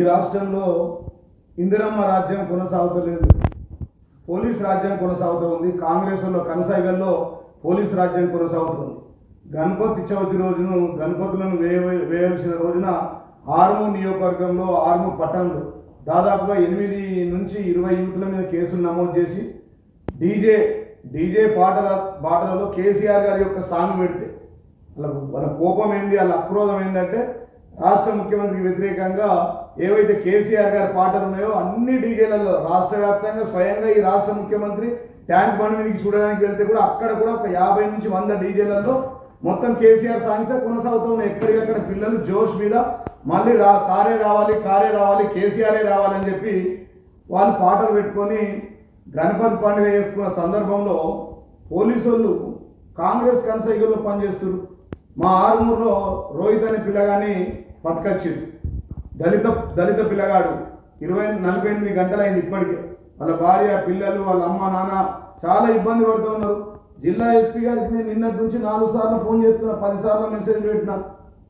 ఈ రాష్ట్రంలో ఇందిరమ్మ రాజ్యం కొనసాగుతలేదు. పోలీస్ రాజ్యం కొనసాగుతూ ఉంది కాంగ్రెస్లో కనసాగల్లో పోలీస్ రాజ్యం కొనసాగుతుంది. గణపతి చవితి రోజును గణపతులను వేయ వేయాల్సిన రోజున ఆర్ము నియోజకవర్గంలో ఆర్ము పట్టణంలో దాదాపుగా ఎనిమిది నుంచి ఇరవై యూత్ల మీద కేసులు నమోదు చేసి డీజే డీజే పాటల పాటలలో కేసీఆర్ గారి యొక్క సాంగ్ పెడితే వాళ్ళ వాళ్ళ కోపం ఏంది వాళ్ళ అక్రోధం ఏంటంటే రాష్ట్ర ముఖ్యమంత్రికి వ్యతిరేకంగా ఏవైతే కేసీఆర్ గారి పాటలు ఉన్నాయో అన్ని డీజేలలో రాష్ట్ర వ్యాప్తంగా స్వయంగా ఈ రాష్ట్ర ముఖ్యమంత్రి ట్యాంక్ బండ్ చూడడానికి వెళ్తే కూడా అక్కడ కూడా ఒక యాభై నుంచి వంద డీజేలలో మొత్తం కేసీఆర్ సాంగ్స్ కొనసాగుతూ ఉన్నాయి ఎక్కడికక్కడ పిల్లలు జోష్ మీద మళ్ళీ రా సారే రావాలి కారే రావాలి కేసీఆరే రావాలని చెప్పి వాళ్ళు పాటలు పెట్టుకొని గణపతి పండుగ చేసుకున్న సందర్భంలో పోలీసు వాళ్ళు కాంగ్రెస్ కన్సైగుల్లో పనిచేస్తారు మా ఆరుమూరులో రోహిత్ అనే పిల్లగాని పట్టుకొచ్చింది దళిత దళిత పిల్లగాడు. ఇరవై నలభై ఎనిమిది గంటలైంది ఇప్పటికే. వాళ్ళ భార్య పిల్లలు వాళ్ళ అమ్మ నాన్న చాలా ఇబ్బంది పడుతూ ఉన్నారు. జిల్లా ఎస్పీ గారికి నేను నిన్నటి నుంచి నాలుగు సార్లు ఫోన్ చేస్తున్నా పది సార్లు మెసేజ్ పెట్టినా.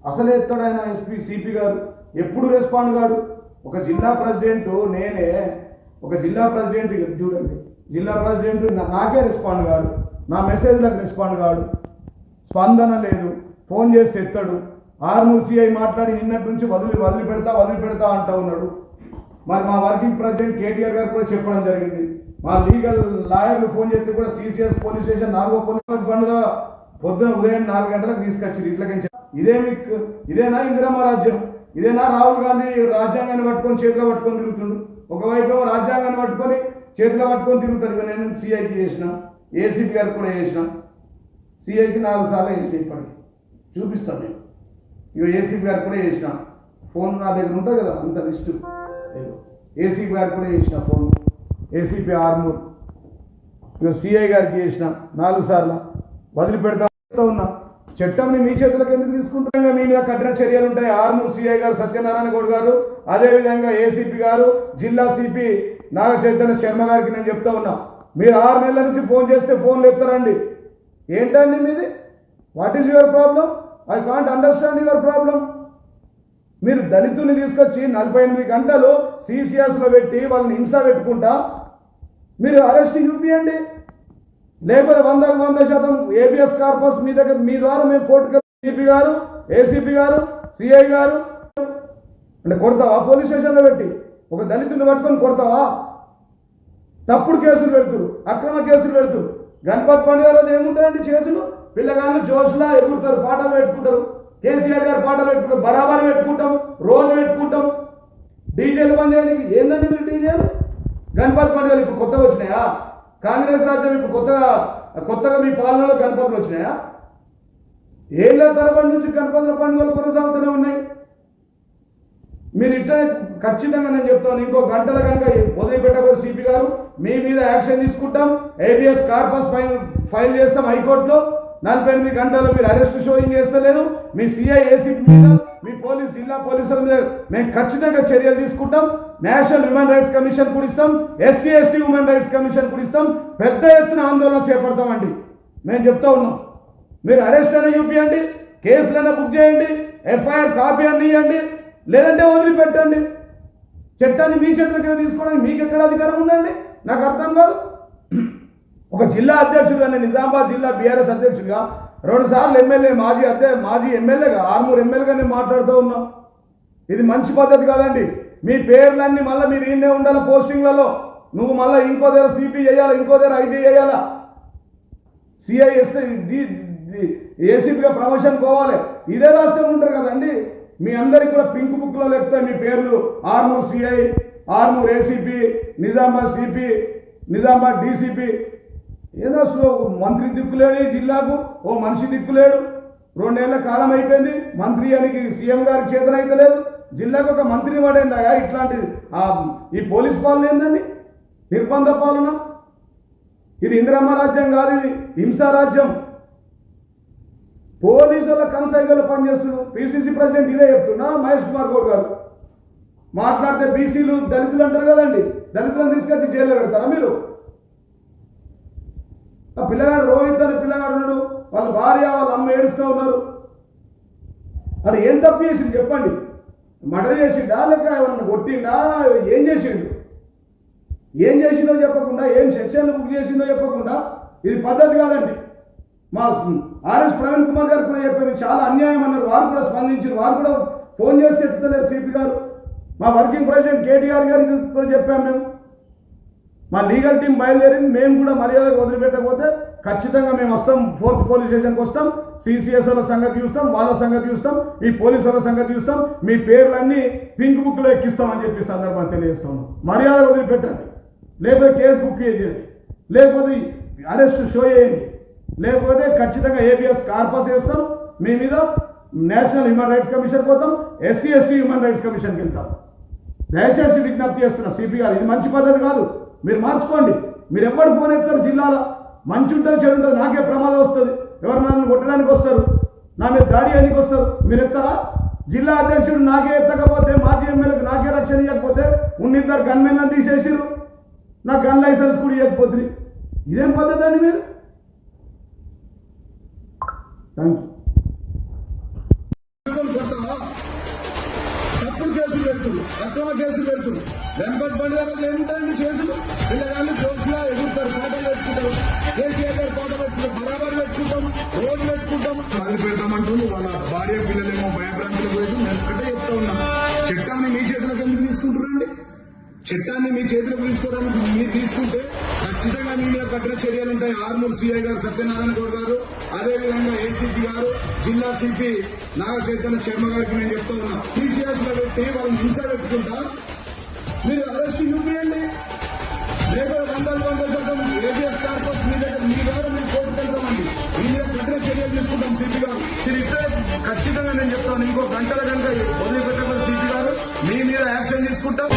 అసలే ఎత్తాడు ఆయన ఎస్పీ సిపి గారు. ఎప్పుడు రెస్పాండ్ కాడు? ఒక జిల్లా ప్రెసిడెంట్ నేనే ఒక జిల్లా ప్రెసిడెంట్ చూడండి. జిల్లా ప్రెసిడెంట్ నా- నాకే రెస్పాండ్ కాడు. నా మెసేజ్లకు రెస్పాండ్ కాడు. స్పందన లేదు. ఫోన్ చేస్తే ఎత్తాడు. ఆర్మూర్ సిఐ మాట్లాడి నిన్నటి నుంచి వదిలి వదిలి పెడతా వదిలి పెడతా అంటా ఉన్నాడు. మరి మా వర్కింగ్ ప్రెసిడెంట్ కేటీఆర్ గారు కూడా చెప్పడం జరిగింది. మా లీగల్ లాయర్లు ఫోన్ చేస్తే కూడా సిసిఎస్ పోలీస్ స్టేషన్ నాలుగో పోలీస్ బండ్లో పొద్దున ఉదయం నాలుగు గంటలకు తీసుకొచ్చి ఇట్లకి ఇదే మీకు ఇదేనా ఇందిరమ్మ రాజ్యం? ఇదేనా రాహుల్ గాంధీ రాజ్యాంగాన్ని పట్టుకొని చేతిలో పట్టుకొని తిరుగుతుండు? ఒకవైపు రాజ్యాంగాన్ని పట్టుకొని చేతిలో పట్టుకొని తిరుగుతాడు. నేను సిఐకి చేసిన ఏసీపీ గారికి కూడా చేసిన. సిఐకి నాలుగు సార్లు చేసిన ఇప్పటికి. చూపిస్తాను నేను. ఇక ఏసీపీ గారికి కూడా చేసిన ఫోన్ నా దగ్గర ఉంటుంది కదా అంత లిస్టు ఏసీపీ గారు కూడా చేసిన ఫోన్. ఏసీపీ ఆర్మూర్. ఇక సిఐ గారికి చేసిన నాలుగు సార్లు. వదిలిపెడతా ఉన్నా. చట్టంని మీ చేతులకు ఎందుకు తీసుకుంటున్నా? మీ మీద కఠిన చర్యలు ఉంటాయి. ఆర్మూర్ సిఐ గారు సత్యనారాయణ గౌడ్ గారు అదేవిధంగా ఏసీపీ గారు జిల్లా సిపి నాగ చైతన్య శర్మ గారికి నేను చెప్తా ఉన్నా. మీరు ఆరు నెలల నుంచి ఫోన్ చేస్తే ఫోన్లు ఎత్తారండి ఏంటండి మీది? What is your problem I can't understand your problem మీరు దళితుల్ని తీసుకొచ్చి నలభై ఎనిమిది గంటలు సీసీఎస్లో పెట్టి వాళ్ళని హింస పెట్టుకుంటా? మీరు అరెస్ట్ చూపియండి లేకపోతే వందకు వంద శాతం ఏబిఎస్ కార్పస్ మీ దగ్గర మీ ద్వారా మేము కోర్టుకు సిపి గారు ఏసీపీ గారు సిఐ గారు. అంటే కొడతావా? పోలీస్ స్టేషన్లో పెట్టి. ఒక దళితుని పట్టుకొని కొడతావా? తప్పుడు కేసులు పెడుతురు అక్రమ కేసులు పెడుతురు గణపతి పండుగలో ఏముంటుందండి చేసులు? పిల్లగాళ్ళు జోష్లా ఎగురుతారు పాటలు పెట్టుకుంటారు. కేసీఆర్ గారు పాటలు పెట్టుకుంటారు బరాబర్ పెట్టుకుంటాం రోజు పెట్టుకుంటాం డీజేలు పని చేయడానికి ఏందండి మీరు డీజేలు? గణపతి పండుగలు ఇప్పుడు కొత్తగా వచ్చినాయా? కాంగ్రెస్ రాజ్యం ఇప్పుడు కొత్తగా కొత్తగా మీ పాలనలో గణపతులు వచ్చినాయా? ఏళ్ళ తరబడి నుంచి గణపతుల పండుగలు కొనసాగుతూనే ఉన్నాయి. మీరు ఇట్లా ఖచ్చితంగా నేను చెప్తాను ఇంకో గంటల కనుక వదిలిపెట్టకూడదు సిపి గారు. మీ మీద యాక్షన్ తీసుకుంటాం. ఏబిఎస్ కార్పస్ ఫైల్ ఫైల్ చేస్తాం హైకోర్టులో. నలభై ఎనిమిది గంటల్లో మీరు అరెస్ట్ షోయింగ్ చేస్తలేరు. మీ సిఐ ఏసీపీ మీద మీ పోలీస్ జిల్లా పోలీసుల మీద మేము ఖచ్చితంగా చర్యలు తీసుకుంటాం. నేషనల్ హ్యూమన్ రైట్స్ కమిషన్ కూడా ఇస్తాం SC ST human rights commission కూడా ఇస్తాం పెద్ద ఎత్తున ఆందోళన చేపడతామండి. మేము చెప్తా ఉన్నాం. మీరు అరెస్ట్ అయినా చూపించండి కేసులైనా బుక్ చేయండి ఎఫ్ఐఆర్ కాపీ అని ఇవ్వండి. లేదంటే వదిలిపెట్టండి. చట్టాన్ని మీ చేతుల కింద తీసుకోవడానికి మీకు ఎక్కడ అధికారం ఉందండి? నాకు అర్థం కాదు. ఒక జిల్లా అధ్యక్షుడు నేను నిజామాబాద్ జిల్లా బీఆర్ఎస్ అధ్యక్షుడిగా రెండు సార్లు ఎమ్మెల్యే మాజీ అధ్యక్ష మాజీ ఎమ్మెల్యేగా ఆరుమూరు ఎమ్మెల్యేగా నేను మాట్లాడుతూ ఉన్నా. ఇది మంచి పద్ధతి కాదండి. మీ పేర్లన్నీ మళ్ళీ మీరు ఈయనే ఉండాలి పోస్టింగ్లలో. నువ్వు మళ్ళీ ఇంకో దగ్గర సిపి చేయాలి ఇంకో దగ్గర ఐటీ చేయాలా? సిఐఎస్ ఏసీపీగా ప్రమోషన్ పోవాలి. ఇదే రాష్ట్రం ఉంటారు కదండి. మీ అందరికి కూడా పింక్ బుక్లో లేకపోతే మీ పేర్లు. Armoor CI Armoor ACP Nizamabad CP Nizamabad DCP ఏదో అసలు మంత్రి దిక్కులేడు ఈ జిల్లాకు ఓ మనిషి దిక్కులేడు. రెండేళ్ళ కాలం అయిపోయింది మంత్రి అని సీఎం గారికి చేతనైతే లేదు. జిల్లాకు ఒక మంత్రిని పడండి ఇట్లాంటిది ఇట్లాంటి ఈ పోలీస్ పాలన ఏందండి? నిర్బంధ పాలన? ఇది ఇందిరమ్మ రాజ్యం కాదు ఇది హింసారాజ్యం పోలీసుల కనసాయిలో పనిచేస్తున్నారు. పిసిసి ప్రెసిడెంట్ ఇదే చెప్తున్నా మహేష్ కుమార్ గౌడ్ గారు. మాట్లాడితే బీసీలు దళితులు అంటారు కదండి. దళితులను తీసుకొచ్చి జైల్లో పెడతారా మీరు? ఆ పిల్లగాడు రోహిత్ అని పిల్లగాడు ఉన్నాడు. వాళ్ళ భార్య వాళ్ళ అమ్మ ఏడుస్తూ ఉన్నారు. అది ఏం తప్పు చేసింది చెప్పండి. మర్డర్ చేసిండా లేక ఏమన్నా కొట్టిండా? ఏం చేసిండు? ఏం చేసిండో చెప్పకుండా ఏం సెక్షన్లు బుక్ చేసిండో చెప్పకుండా ఇది పద్ధతి కాదండి. మా ఆర్ఎస్ ప్రవీణ్ కుమార్ గారు కూడా చెప్పారు చాలా అన్యాయం అన్నారు. వారు కూడా స్పందించారు. వారు కూడా ఫోన్ చేసి ఎత్తుతలేరు సిపి గారు. మా వర్కింగ్ ప్రెసిడెంట్ కేటీఆర్ గారికి కూడా చెప్పాము మేము. మా లీగల్ టీం బయలుదేరింది. మేము కూడా మర్యాదగా వదిలిపెట్టకపోతే ఖచ్చితంగా మేము వస్తాం. ఫోర్త్ పోలీస్ స్టేషన్కి వస్తాం. సిసిఎస్ వాళ్ళ సంగతి చూస్తాం. వాళ్ళ సంగతి చూస్తాం. మీ పోలీసుల వాళ్ళ సంగతి చూస్తాం. మీ పేర్లన్నీ పింక్ బుక్లో ఎక్కిస్తామని చెప్పి సందర్భాన్ని తెలియజేస్తాను మర్యాద వదిలిపెట్టండి. లేకపోతే కేసు బుక్ చేయండి. లేకపోతే అరెస్ట్ షో చేయండి. లేకపోతే ఖచ్చితంగా ఏబిఎస్ కార్పస్ వేస్తాం. మీ మీద నేషనల్ హ్యూమన్ రైట్స్ కమిషన్ పోతాం. ఎస్సీ ఎస్టీ హ్యూమన్ రైట్స్ కమిషన్కి వెళ్తాం దయచేసి విజ్ఞప్తి చేస్తున్నా సిపి గారు ఇది మంచి పద్ధతి కాదు. మీరు మార్చుకోండి. మీరు ఎప్పుడు ఫోన్ ఎత్తారు జిల్లాలో. మంచి ఉంటుంది చెడు ఉంటుంది నాకే ప్రమాదం వస్తుంది. ఎవరు నన్ను కొట్టడానికి వస్తారు? నా మీద దాడి అనికి వస్తారు? మీరు ఎత్తారా? జిల్లా అధ్యక్షుడు నాకే ఎత్తకపోతే మాజీ ఎమ్మెల్యేకి నాకే రక్షణ ఇవ్వకపోతే ఉన్నిద్దరు గన్మెన్లను తీసేసిరు నాకు గన్ లైసెన్స్ కూడా ఇవ్వకపోతుంది ఇదేం పద్ధతి అండి మీరు? థ్యాంక్ తప్పుడు కేసులు పెడుతుంది అక్రమ కేసులు పెడుతుంది వెంపటి బండి దగ్గర ఏముంటాయండి కేసులు పిల్లగాళ్ళు జోక్స్లా ఎగురుతారు ఫోటోలు పెట్టుకుంటారు. కేసీఆర్ గారు ఫోటో పెట్టుకుంటాం బరాబర్ పెట్టుకుంటాం రోడ్లు పెట్టుకుంటాం వాళ్ళ భార్య పిల్లలేమో భయభ్రాంతులకు చట్టాన్ని మీ చేతులకు తీసుకోవడానికి మీరు తీసుకుంటే ఖచ్చితంగా మీ మీద కఠిన చర్యలు ఉంటాయి. ఆర్మూర్ సిఐ గారు సత్యనారాయణ గౌడ్ గారు అదేవిధంగా ఏసీపీ గారు జిల్లా సిపి నాగచైతన్య శర్మ గారికి నేను చెప్తా ఉన్నా. టీసీఎస్లో పెట్టి వాళ్ళని హింస పెట్టుకుంటా. మీరు అరెస్ట్ చూపించండి రేపు వందల వందల శాతం ఏబిఎస్ కార్పస్ మీ దగ్గర మీ గారు మేము కోర్టుకు వెళ్తామండి. మీ మీద కఠిన చర్యలు తీసుకుంటాం సిపి గారు. మీరు ఇప్పుడే ఖచ్చితంగా నేను చెప్తాను ఇంకో గంటల గంట వదిలిపెట్టకుండా సిపి గారు. మీ మీద యాక్షన్ తీసుకుంటాం.